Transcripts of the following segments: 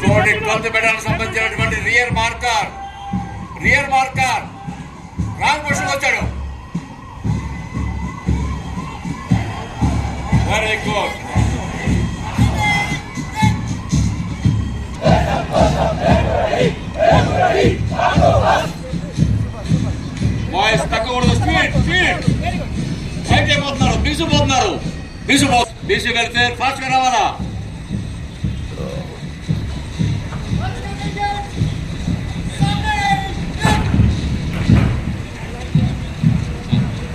చూడండి ట్వెల్త్ బెటాలకు సంబంధించినటువంటి rear marker rear marker. Wrong position వచ్చాడు. వెరీ గుడ్ బాయ్స్ తగ్గకూడదు. స్పీడ్ స్పీడ్ ఫైట్ అయిపోతున్నారు బీసిపోతున్నారు బీసిపో బీసీ వెళ్తే ఫాస్ట్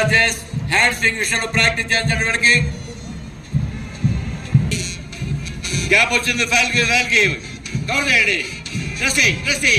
గా రావాలా హ్యాండ్ స్వింగ్ విషయంలో ప్రాక్టీస్ చేసినటువంటి గ్యాప్ వచ్చింది ఫైల్కి ఫైల్కి కవర్ చేయండి ట్రస్టీ ట్రస్టీ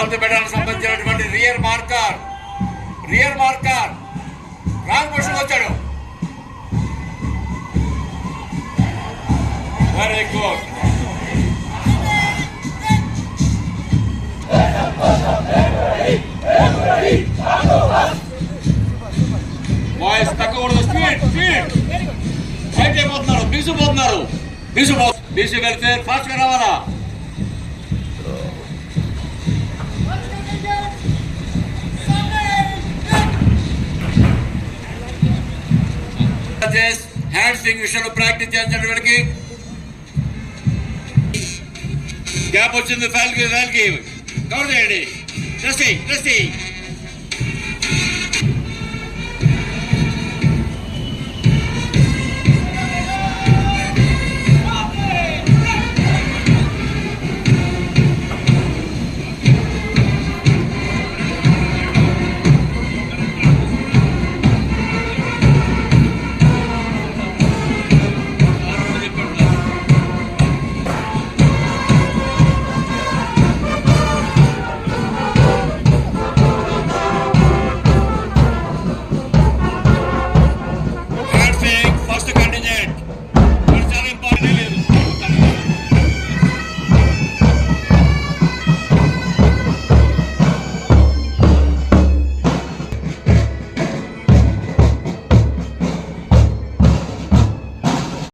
చూడండి సంబంధించినటువంటి rear marker rear marker. Wrong position వచ్చాడు. వెరీ గుడ్ తక్కువ తగ్గకూడదు. స్పీడ్ స్పీడ్ ఫైట్ అయిపోతున్నారు బీసిపోతున్నారు బీసిపో బీసీ వెళ్తే ఫాస్ట్గా రావాలా? హ్యాండ్ స్వింగ్ విషయంలో ప్రాక్టీస్ చేసినటువంటి గ్యాప్ వచ్చింది ఫైల్కి ఫైల్కి కవర్ చేయండి. Trustee trustee.